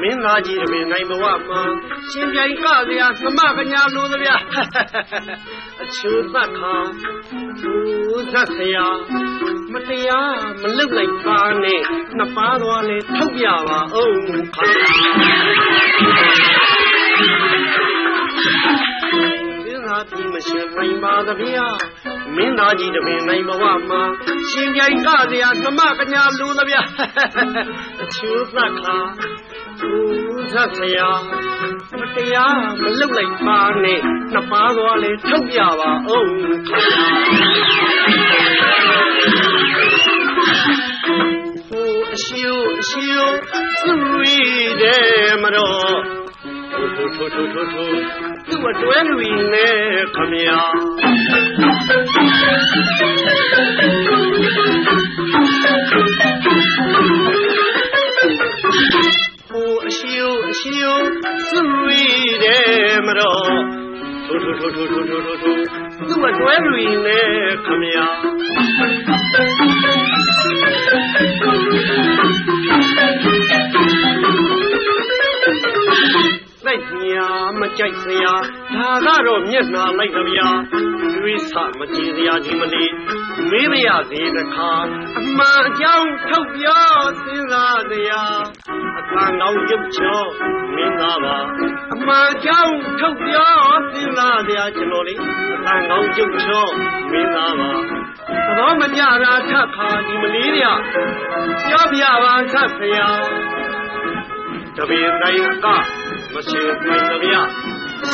မင်းသားကြီးတပင်နိုင်ဘဝမှာရှင်ပြိုင်ကစရာသမကညာလိုသဗျာအချိုးသတ်ခါသူဇက်ဆရာမတရားမလုတ်လိုက်ပါနဲ့နှစ်ပါးသွားလဲထုတ်ပြပါအောင်ခါဒီဟာဒီမရှင်နိုင်ပါသဗျာမင်းသားကြီးတပင်နိုင်ဘဝမှာ ရှင်ပြိုင်ကစရာသမကညာလိုသဗျာအချိုးသတ်ခါဇက်ဆရာမတရားမလုတ်လိုက်ပါနဲ့နှစ်ပါးသွားလဲထုတ်ပြပါအောင်ဟိုအရှိုးအရှိုးသူရီတယ်မတော် ထိုးထိုးထိုးထိုးထိုးသူ့အတွဲလူနဲ့ခမညာကိုအရှိယအရှိယသူ့ရီတဲ့မတော်ထိုးထိုးထိုးထိုးထိုးထိုးသူ့အတွဲလူနဲ့ခမညာ မျက်နှာလိုက်ကြဗျာတွေးဆမကြည့်စရာဒီမလေးမေးမရသေးတခါအမှန်အကြောင်းထုတ်ပြောစဉ်းစားစရာအခါငောင်းရုပ်ချောမင်းသားပါအမှန်ကြောင့်ထုတ်ပြောသိလားတရားကျွန်တော်လေးအခါငောင်းရုပ်ချောမင်းသားပါသဘောမကျတာထခါဒီမလေးရပြောပြပါဆက်ဖျားတပင်တိုင်းကမရှိနိုင်သဗျာ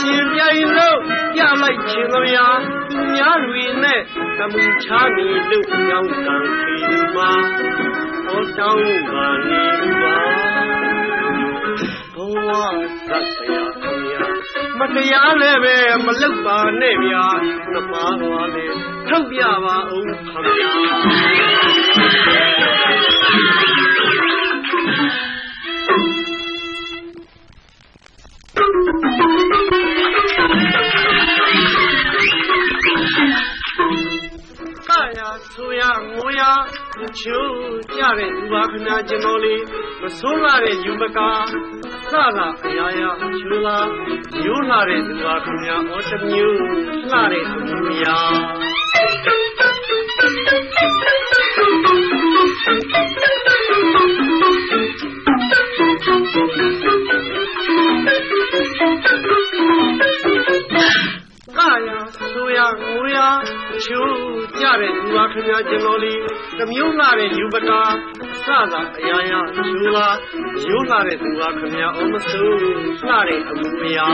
ရှင်ပြိုင်လို့ပြလိုက်ခြင်းသဗျာသူများတွေနဲ့သမီးချာမီလို့ကြောင်းကံခီမှာဟောတောင်းပါနေပါဘဝသတ်ဆရာခင်ဗျာမတရားလည်းပဲမလုတ်ပါနဲ့ဗျာနှပါတော်လည်းထုတ်ပြပါအောင်ခင်ဗျာ ချိုးကြတဲ့လူပါခဏကျွန်တော်လေးမဆိုးလာတဲ့ယူမကာစလာအရာရာချိုးလာရိုးလာတဲ့လူပါခဏအော်တမျိုးလှတဲ့လူများကာယာဆိုရငိုရချိုး ကြတဲ့လူပါခင်ဗျာကျွန်တော်လေးတမျိုးလာတဲ့ယူပကာစသာအရာရာချိုးလာရိုးလာတဲ့လူပါခင်ဗျာအော်မဆိုးလှတဲ့အမှုမယာ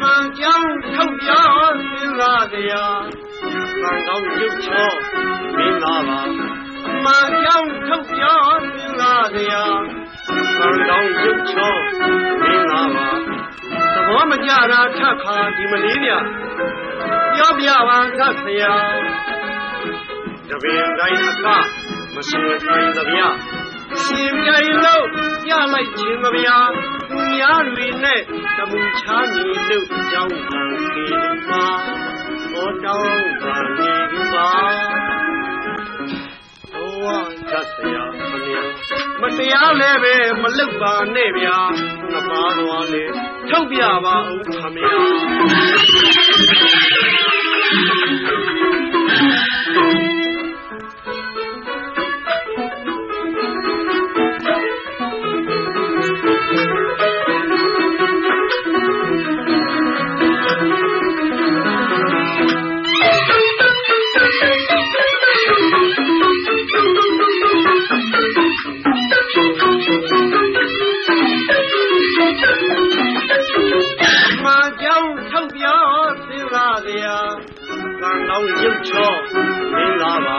မှန်ကြောင်းထုတ်ပြောစဉ်းစားတရားကံကောင်းရုပ်ချောမင်းသားပါအ မှန်ကြောင်းထုတ်ပြောစဉ်းစားတရားကံကောင်းရုပ်ချောမင်းသားပါသဘောမကြတာထခါဒီမလေးမြပြောပြပါသတ်ဆရာတပင်တိုင်းအကမရှိနိုင်သဗျာရှင်မြိုင်လို့ပြလိုက်ခြင်းသဗျာသူများတွေနဲ့တမှုချားနေလို့ကြောင်းကံခေမှာဟောတောင်းပါနေ တရားလည်းပဲမလုတ်ပါနဲ့ဗျာငပါတော်လေထုတ်ပြပါဦးခမရ ချောမင်္ဂလာပါ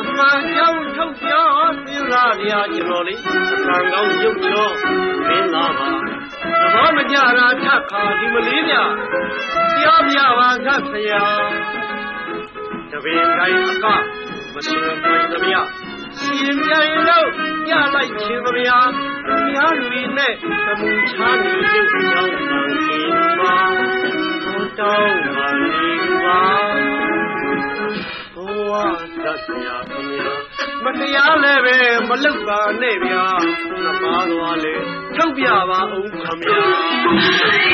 အမှန်ကြောင့်ထုတ်ပြောစဉ်းစားရကျွန်တော်လေးအကံကောင်းရုပ်ချောမင်္ဂလာပါသဘောမကြတာထခါဒီမလေးပြပြောပြပါသတ်ဆရာတပင်တိုင်းအကမစင်နိုင်သမျှရှင်ပြန်လို့ရလိုက်ခြင်းသမျှများလူနဲ့သမှုချားနေရုပ်ချောင်းမှန်ခင်ပါတောင်း ဗျာမတရားလည်းပဲမလောက်ပါနဲ့ဗျာငါပါသွားလေထုတ်ပြပါဦးခမညာ